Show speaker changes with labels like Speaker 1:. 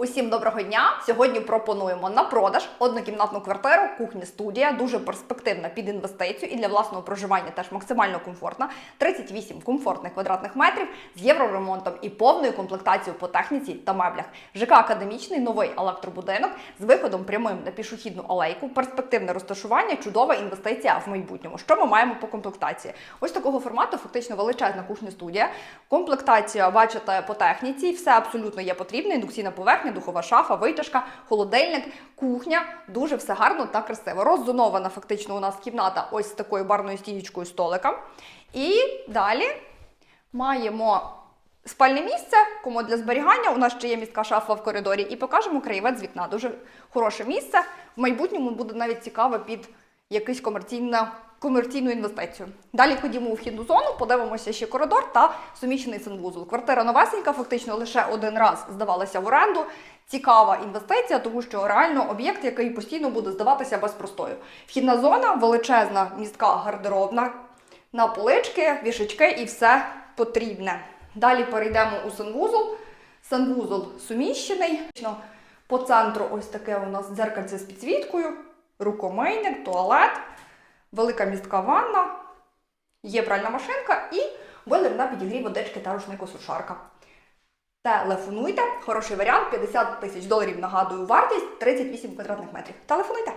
Speaker 1: Усім доброго дня! Сьогодні пропонуємо на продаж однокімнатну квартиру, кухня студія, дуже перспективна під інвестицію і для власного проживання теж максимально комфортна. 38 комфортних квадратних метрів з євроремонтом і повною комплектацією по техніці та меблях. ЖК академічний новий електробудинок з виходом прямим на пішохідну алейку, перспективне розташування, чудова інвестиція в майбутньому. Що ми маємо по комплектації? Ось такого формату, фактично величезна кухня студія. Комплектація, бачите, по техніці, все абсолютно є потрібне. Індукційна поверхня, духова шафа, витяжка, холодильник, кухня. Дуже все гарно та красиво. Роззонована фактично у нас кімната ось з такою барною стієчкою столика. І далі маємо спальне місце, комод для зберігання. У нас ще є містка шафа в коридорі, і покажемо краєвид з вікна. Дуже хороше місце. В майбутньому буде навіть цікаве під якусь комерційну, інвестицію. Далі ходімо у вхідну зону, подивимося ще коридор та суміщений санвузол. Квартира новесенька, фактично лише один раз здавалася в оренду. Цікава інвестиція, тому що реально об'єкт, який постійно буде здаватися без простою. Вхідна зона, величезна містка гардеробна, на полички, вішечки і все потрібне. Далі перейдемо у санвузол. Санвузол суміщений. По центру ось таке у нас дзеркальце з підсвіткою, рукомийник, туалет, велика містка ванна, є пральна машинка і бойлер на підігрів водички та рушнику-сушарка. Телефонуйте, хороший варіант, 50 тисяч доларів, нагадую, вартість 38 квадратних метрів. Телефонуйте!